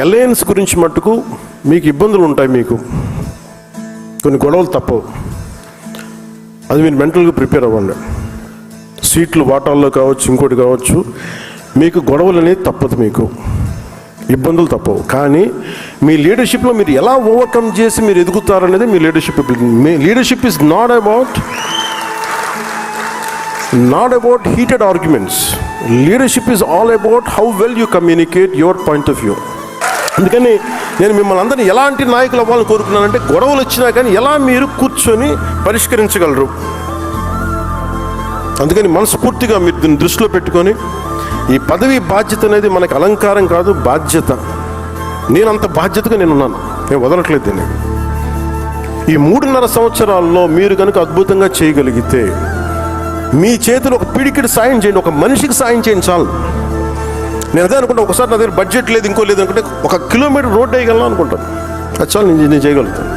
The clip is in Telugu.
అలయన్స్ గురించి మట్టుకు మీకు ఇబ్బందులు ఉంటాయి మీకు. కొన్ని గొడవలు తప్పవు. అది మీరు మెంటల్గా ప్రిపేర్ అవ్వండి. సీట్లు వాటాల్లో కావచ్చు ఇంకోటి కావచ్చు మీకు గొడవలు అనేది తప్పదు మీకు. ఇబ్బందులు తప్పవు. కానీ మీ లీడర్షిప్లో మీరు ఎలా ఓవర్కమ్ చేసి మీరు ఎదుగుతారనేది మీ leadership me leadership is not about not about heated arguments. Leadership is all about how well you communicate your point of view. అందుకని నేను మిమ్మల్ని అందరినీ ఎలాంటి నాయకులు అవ్వాలని కోరుకున్నానంటే గొడవలు వచ్చినా కానీ ఎలా మీరు కూర్చొని పరిష్కరించగలరు? అందుకని మనస్ఫూర్తిగా మీరు దీన్ని దృష్టిలో పెట్టుకొని ఈ పదవి బాధ్యత అనేది మనకు అలంకారం కాదు బాధ్యత. నేను అంత బాధ్యతగా నేను ఉన్నాను నేను వదలట్లేదు దీన్ని. ఈ మూడున్నర సంవత్సరాల్లో మీరు కనుక అద్భుతంగా చేయగలిగితే మీ చేతిలో ఒక పిడికిడి సాయం చేయండి ఒక మనిషికి సాయం చేయించాలి చాలు. నేను అదే అనుకుంటా ఒకసారి నా దగ్గర బడ్జెట్ లేదు ఇంకో లేదు అనుకుంటే ఒక కిలోమీటర్ రోడ్ వేయగలను అనుకుంటాను అది చాలు నేను నేను చేయగలుగుతాను.